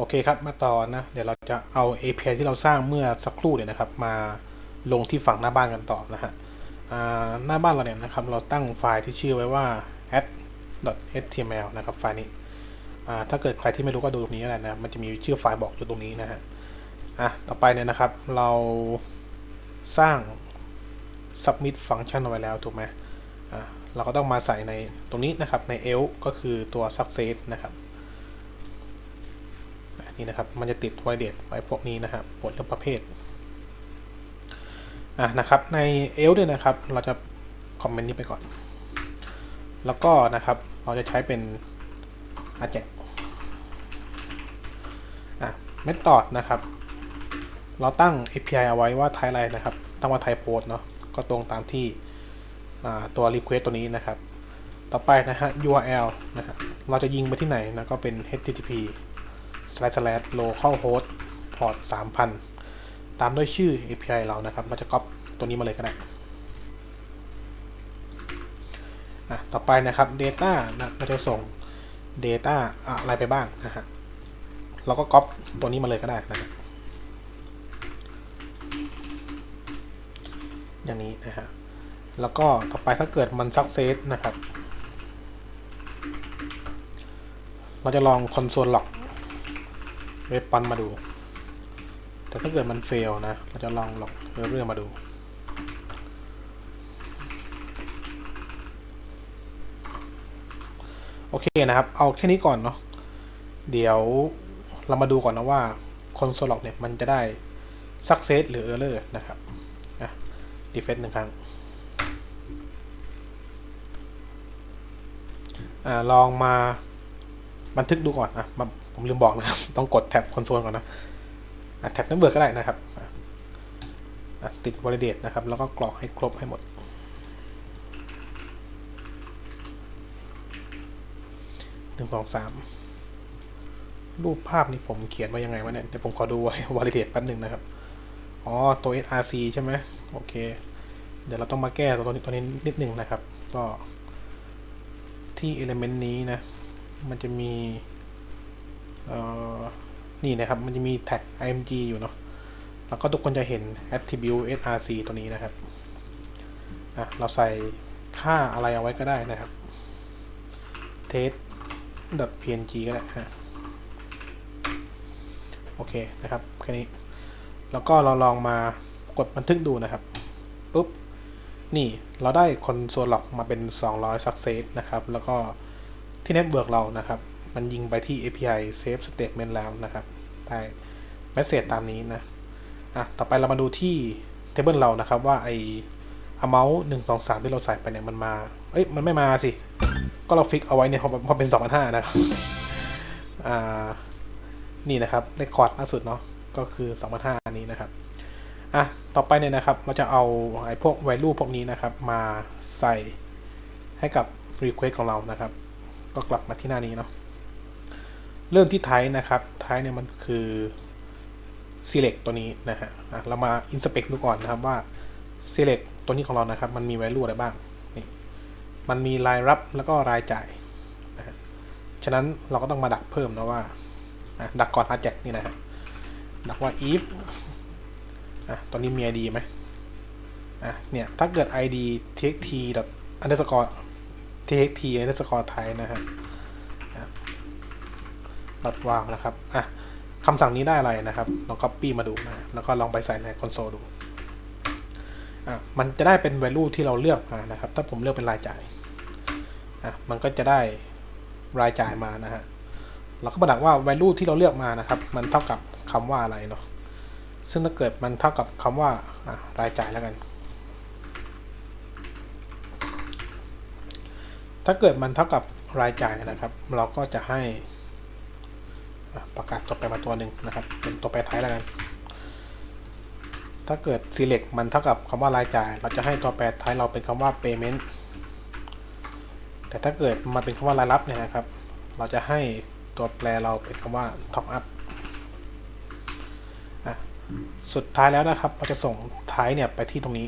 โอเคครับมาต่อนะ เดี๋ยวเราจะเอา API ที่เราสร้างเมื่อสักครู่เนี่ยนะครับ มาลงที่ฝั่งหน้าบ้านกันต่อนะฮะหน้าบ้านเราเนี่ยนะครับ เราตั้งไฟล์ที่ชื่อไว้ว่า add.html นะครับไฟล์นี้ถ้าเกิดใครที่ไม่รู้ก็ดูตรงนี้ก็ได้นะมันจะมีชื่อไฟล์บอกอยู่ตรงนี้นะฮะอะต่อไปเนี่ยนะครับ เราสร้าง submit function เอาไว้แล้วถูกไหมอะเราก็ต้องมาใส่ในตรงนี้นะครับใน else ก็คือตัว success นะครับ นี่นะครับ มันจะติดไวเดตไว้พวกนี้นะครับบทเรื่องประเภทอะนะครับในเอลด้วยนะครับ เราจะคอมเมนต์นี้ไปก่อน แล้วก็นะครับเราจะใช้เป็นอาแจกอะเมธอดนะครับ เราตั้ง API เอาไว้ว่าไทยอะไรนะครับ ตั้งว่าไทยโพสเนาะก็ตรงตามที่ตัว request ตัวนี้นะครับ ต่อไปนะฮะ URL นะฮะเราจะยิงไปที่ไหนนะก็เป็น http slash slash localhost port 3000 ตามด้วยชื่อ API เรานะครับ เราจะก๊อปตัวนี้มาเลยก็ได้อะต่อไปนะครับ Data นะเราจะส่ง Data อะไรไปบ้างนะฮะ เราก็ก๊อปตัวนี้มาเลยก็ได้นะอย่างนี้นะฮะ แล้วก็ต่อไปถ้าเกิดมัน success นะครับ เราจะลอง console log เว็บปันมาดู แต่ถ้าเกิดมันเฟลนะ เราจะลองลองเรื่อยๆมาดู โอเคนะครับ เอาแค่นี้ก่อนเนาะ เดี๋ยวเรามาดูก่อนนะว่าคอนโซลล็อกเนี่ยมันจะได้ success หรือ error นะครับอะ defect หนึ่งครั้งอ่าลองมาบันทึกดูก่อนอะมา ผมลืมบอกนะครับ ต้องกดแท็บคอนโซลก่อนนะแท็บนั้นเบิร์ก็ได้นะครับ ติด validate นะครับ แล้วก็กรอกให้ครบให้หมด หนึ่งสองสาม รูปภาพนี้ผมเขียนไว้ยังไงวะเนี่ย เดี๋ยวผมขอดูไว้ validate แป๊บหนึ่งนะครับ อ๋อ ตัว src ใช่ไหมโอเค เดี๋ยวเราต้องมาแก้ตัวนี้ตัวนี้นิดหนึ่งนะครับ ก็ที่ element นี้นะ มันจะมี นี่นะครับ มันจะมีแท็ก img อยู่เนาะ แล้วก็ทุกคนจะเห็น attribute src ตัวนี้นะครับอะเราใส่ค่าอะไรเอาไว้ก็ได้นะครับ test png ก็ได้ฮะโอเคนะครับแค่นี้ แล้วก็เราลองมากดบันทึกดูนะครับปุ๊บนี่เราได้คอนโซลล็อกมาเป็น 200 success นะครับ แล้วก็ที่เน็ตเวิร์กเรานะครับ มันยิงไปที่ API save statement แล้วนะครับได้ message ตามนี้นะอะต่อไปเรามาดูที่ table เรานะครับว่าไอ amount 1 2 3ที่เราใส่ไปเนี่ยมันมา เอ้ย มันไม่มาสิ ก็เราฟิกเอาไว้เนี่ยพอเป็น2,500นะครับ อ่า นี่นะครับในคอร์ดล่าสุดเนาะ ก็คือ2,500นี้นะครับ อะ ต่อไปเนี่ยนะครับ เราจะเอาไอ้พวก value พวกนี้นะครับ มาใส่ให้กับ request ของเรานะครับ ก็กลับมาที่หน้านี้เนาะ เริ่มที่ type นะครับ type เนี่ยมันคือ select ตัวนี้นะฮะเรามา inspect ดูก่อนนะครับว่า select ตัวนี้ของเรานะครับ มันมี value อะไรบ้างนี่มันมีรายรับแล้วก็รายจ่ายนะฮะฉะนั้นเราก็ต้องมาดักเพิ่มนะว่าดักก่อน reject นี่นะฮะดักว่า if อะตอนนี้มี id ไหมอะเนี่ยถ้าเกิด id txt underscore txt underscore type นะฮะ ดอทวางนะครับอะคำสั่งนี้ได้อะไรนะครับลอง copy มาดูนะแล้วก็ลองไปใส่ใน console ดูอะมันจะได้เป็น value ที่เราเลือกมานะครับ ถ้าผมเลือกเป็นรายจ่ายอะมันก็จะได้รายจ่ายมานะฮะเราก็มาดักว่า value ที่เราเลือกมานะครับ มันเท่ากับคำว่าอะไรเนาะซึ่งถ้าเกิดมันเท่ากับคำว่าอะรายจ่ายแล้วกัน ถ้าเกิดมันเท่ากับรายจ่ายนะครับ เราก็จะให้ ประกาศตัวแปรมาตัวหนึ่งนะครับ เป็นตัวแปรท้ายแล้วกัน ถ้าเกิด select มันเท่ากับคำว่ารายจ่าย เราจะให้ตัวแปรท้ายเราเป็นคำว่า payment แต่ถ้าเกิดมันเป็นคำว่ารายรับเนี่ยนะครับ เราจะให้ตัวแปรเราเป็นคำว่า top up สุดท้ายแล้วนะครับ เราจะส่งท้ายเนี่ยไปที่ตรงนี้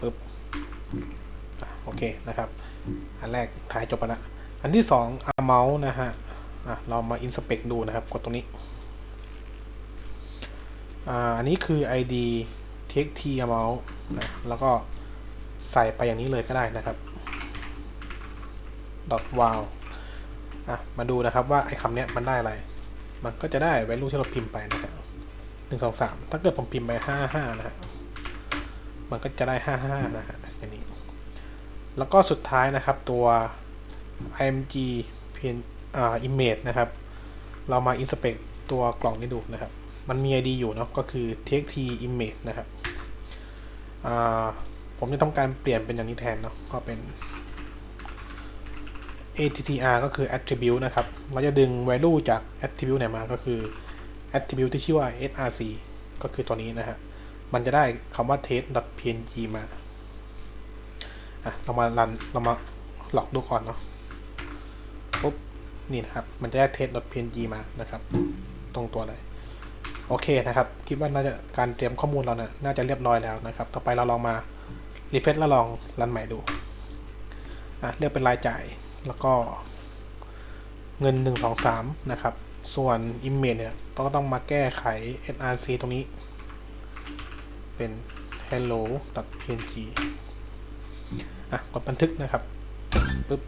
ปึ๊บอโอเคนะครับ อันแรกท้ายจบไปล้วอันที่สอง amount นะฮะ อะเรามา inspect ดูนะครับ กดตรงนี้ อ่า อันนี้คือ id txt amount นะ แล้วก็ใส่ไปอย่างนี้เลยก็ได้นะครับ dot wow อะ มาดูนะครับว่าไอ้คำเนี้ยมันได้อะไร มันก็จะได้ value ที่เราพิมพ์ไปนะครับหนึ่งสองสามถ้าเกิดผมพิมพ์ไปห้าห้านะฮะ มันก็จะได้ห้าห้านะฮะอย่างนี้ แล้วก็สุดท้ายนะครับตัว img เพียน อ่า image นะครับ เรามา inspect ตัวกล่องนี้ดูนะครับ มันมี id อยู่เนาะก็คือ txt image นะครับอ่าผมจะทำการเปลี่ยนเป็นอย่างนี้แทนเนาะก็เป็น attr ก็คือ attribute นะครับ เราจะดึง value จาก attribute ไหนมาก็คือ attribute ที่ชื่อว่า src ก็คือตัวนี้นะฮะ มันจะได้คำว่า test.png มาอะเรามารัน เรามาหลอกดูก่อนเนาะปุ๊บ นี่นะครับ มันจะได้ test.png มานะครับ ตรงตัวเลย โอเคนะครับ คิดว่าน่าจะการเตรียมข้อมูลเราเนี่ยน่าจะเรียบร้อยแล้วนะครับ ต่อไปเราลองมา refresh แล้วลองรันใหม่ดูอะเลือกเป็นรายจ่ายแล้วก็เงิน 1 2 3 นะครับ ส่วน image เนี่ยต้องต้องมาแก้ไข src ตรงนี้ เป็น hello.png อะกดบันทึกนะครับปึ๊บ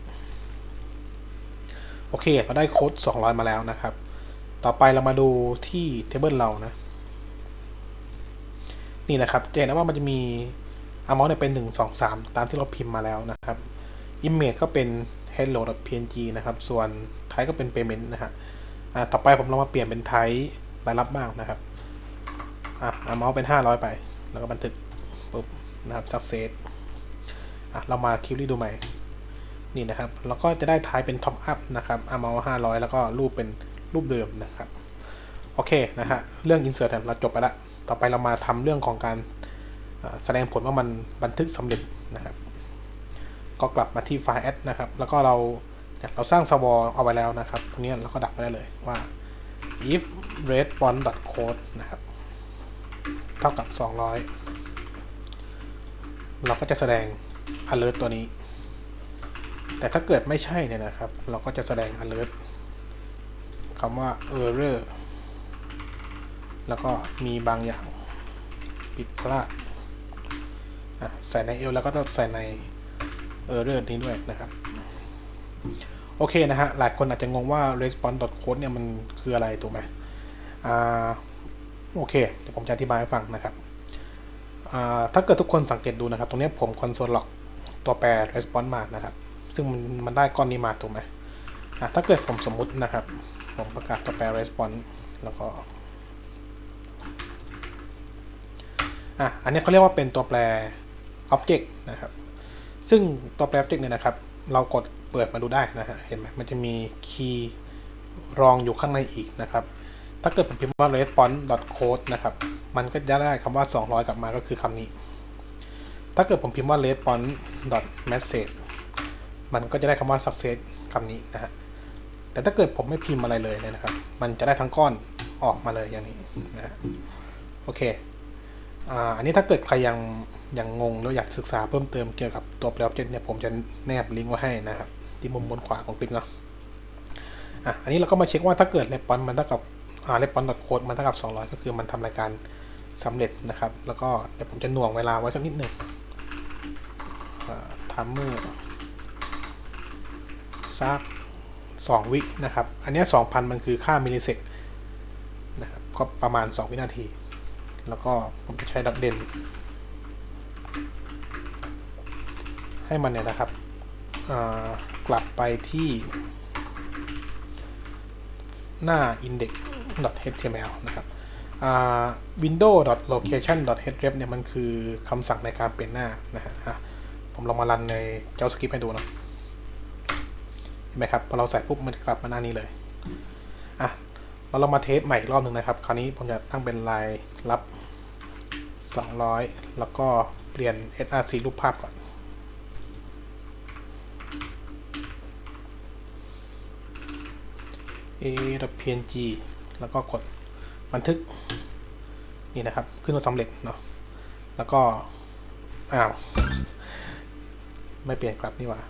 โอเค เราได้โค้ด200 มาแล้วนะครับ ต่อไปเรามาดูที่ table เรานะ นี่นะครับจะเห็นได้ว่ามันจะมี amount เนี่ยเป็น 1 2 3 ตามที่เราพิมพ์มาแล้วนะครับ image ก็เป็น hello.png นะครับ ส่วน type ก็เป็น payment นะฮะต่อไปผมลองมาเปลี่ยนเป็น type รายรับบ้างนะครับอะ amount เป็น 500 ไป แล้วก็บันทึกปุ๊บนะครับ success อะ เรามาคิวรี่ดูใหม่ นี่นะครับแล้วก็จะได้ท้ายเป็น top up นะครับ amount 500แล้วก็รูปเป็นรูปเดิมนะครับ โอเคนะฮะเรื่อง insert เราจบไปละต่อไปเรามาทำเรื่องของการแสดงผลว่ามันบันทึกสำเร็จนะครับ ก็กลับมาที่ไฟล์ add นะครับ แล้วก็เราเนี่ยเราสร้างสวอเอาไว้แล้วนะครับ ตรงนี้เราก็ดักไปได้เลยว่า if response.code นะครับ เท่ากับ 200 เราก็จะแสดง alert ตัวนี้ แต่ถ้าเกิดไม่ใช่เนี่ยนะครับ เราก็จะแสดง alert คำว่า error แล้วก็มีบางอย่างผิดพลาดใส่ใน L แล้วก็ต้องใส่ใน error นี้ด้วยนะครับ โอเคนะฮะ หลายคนอาจจะงงว่า response.code เนี่ยมันคืออะไรถูกไหมอ่าโอเค เดี๋ยวผมจะอธิบายให้ฟังนะครับอ่าถ้าเกิดทุกคนสังเกตดูนะครับ ตรงนี้ผม console log ตัวแปร response มานะครับ ซึ่งมันมันได้ก้อนนี้มาถูกไหมอะถ้าเกิดผมสมมุตินะครับ ผมประกาศตัวแปร response แล้วก็อะอันนี้เขาเรียกว่าเป็นตัวแปร object นะครับ ซึ่งตัวแปร object เนี่ยนะครับ เรากดเปิดมาดูได้นะฮะ เห็นไหมมันจะมีคีย์รองอยู่ข้างในอีกนะครับ ถ้าเกิดผมพิมพ์ว่า response.code นะครับ มันก็จะได้คำว่า 200 กลับมาก็คือคำนี้ ถ้าเกิดผมพิมพ์ว่า response.message มันก็จะได้คำว่า success คำนี้นะฮะ แต่ถ้าเกิดผมไม่พิมพ์อะไรเลยเนี่ยนะครับ มันจะได้ทั้งก้อนออกมาเลยอย่างนี้นะฮะโอเคอ่าอันนี้ถ้าเกิดใครยังยังงงหรืออยากศึกษาเพิ่มเติมเกี่ยวกับตัวแปร object เนี่ยผมจะแนบลิงก์ไว้ให้นะครับ ที่มุมบนขวาของคลิปเนาะอะอันนี้เราก็มาเช็คว่าถ้าเกิด response มันเท่ากับอ่า response.code มันเท่ากับ 200 ก็คือมันทำรายการสำเร็จนะครับ แล้วก็เดี๋ยวผมจะหน่วงเวลาไว้สักนิดหนึ่งทัมเมอร์ สักสองวินะครับ อันนี้สองพันมันคือค่ามิลลิเซกนะครับ ก็ประมาณ 2 วินาที แล้วก็ผมจะใช้ดับเด่น ให้มันเนี่ยนะครับ กลับไปที่หน้า index.html นะครับ window.location.href เนี่ยมันคือคำสั่งในการเปลี่ยนหน้านะฮะอะผมลองมารันใน JavaScript ให้ดูนะ เห็นไหมครับพอเราใส่ปุ๊บมันกลับมาหน้านี้เลยอะเราลองมาเทสใหม่อีกรอบหนึ่งนะครับ คราวนี้ผมจะตั้งเป็นลายรับ 200 แล้วก็เปลี่ยน src รูปภาพก่อน a.png แล้วก็กดบันทึกนี่นะครับ ขึ้นมาสำเร็จเนาะแล้วก็ อ้าว ไม่เปลี่ยนกลับนี่หว่า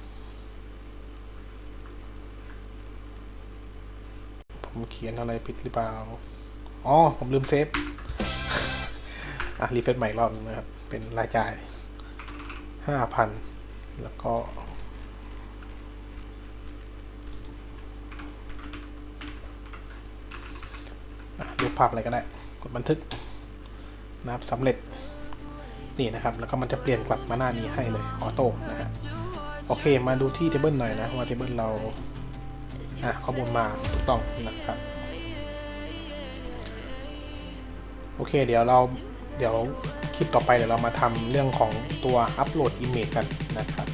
ผมเขียนอะไรผิดหรือเปล่า อ๋อ ผมลืมเซฟ อะ รีเฟรชใหม่อีกรอบนึงนะครับ เป็นรายจ่ายห้าพันแล้วก็อะรูปภาพอะไรก็ได้ กดบันทึกนะครับสำเร็จ นี่นะครับ แล้วก็มันจะเปลี่ยนกลับมาหน้านี้ให้เลย ออโต้นะฮะโอเค มาดูที่เทเบิลหน่อยนะ ว่าเทเบิลเรา อะข้อมูลมาถูกต้องนะครับ โอเค เดี๋ยวเราเดี๋ยวคลิปต่อไปเดี๋ยวเรามาทำเรื่องของตัวอัปโหลดอิมเมจกันนะครับ